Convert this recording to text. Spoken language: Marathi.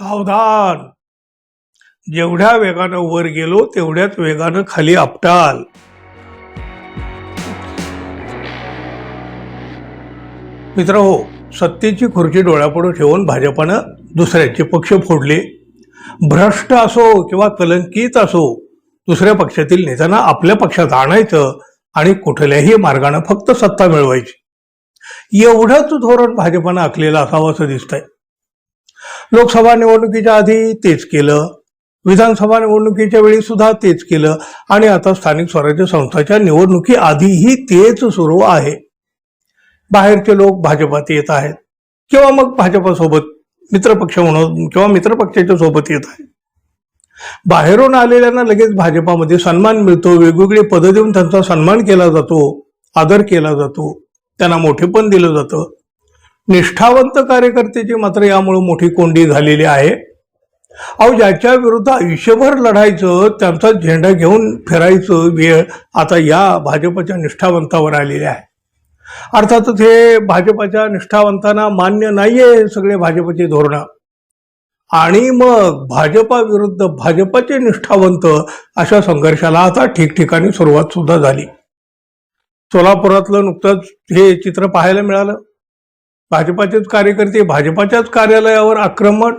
सावधान. जेवढ्या वेगानं वर गेलो तेवढ्याच वेगानं खाली आपटाल. मित्र हो सत्तेची खुर्ची डोळ्यापुढे ठेवून भाजपानं दुसऱ्याचे पक्ष फोडले. भ्रष्ट असो किंवा कलंकित असो दुसऱ्या पक्षातील नेत्यांना आपल्या पक्षात आणायचं आणि कुठल्याही मार्गानं फक्त सत्ता मिळवायची. एवढंच धोरण भाजपानं आखलेलं असावं असं दिसतंय. लोकसभा निवडणुकीच्या आधी तेच केलं. विधानसभा निवडणुकीच्या वेळी सुद्धा तेच केलं. आणि आता स्थानिक स्वराज्य संस्थाच्या निवडणुकी आधीही तेच सुरू आहे. बाहेरचे लोक भाजपात येत आहेत. किंवा मग भाजपासोबत मित्रपक्ष म्हणून किंवा मित्रपक्षाच्या सोबत येत आहेत. बाहेरून आलेल्यांना लगेच भाजपामध्ये सन्मान मिळतो. वेगवेगळी पदं देऊन त्यांचा सन्मान केला जातो. आदर केला जातो. त्यांना मोठेपण दिलं जातं. निष्ठावंत कार्यकर्त्याची मात्र यामुळे मोठी कोंडी झालेली आहे. अहो ज्याच्या विरुद्ध आयुष्यभर लढायचं त्यांचा झेंडा घेऊन फिरायचं वेळ आता या भाजपच्या निष्ठावंतावर आलेली आहे. अर्थातच हे भाजपच्या निष्ठावंतांना मान्य नाहीये सगळे भाजपचे धोरणं. आणि मग भाजपा विरुद्ध भाजपाचे निष्ठावंत अशा संघर्षाला आता ठिकठिकाणी सुरुवात सुद्धा झाली. सोलापुरातलं नुकतंच हे चित्र पाहायला मिळालं. भाजपाचेच कार्यकर्ते भाजपाच्याच कार्यालयावर आक्रमण?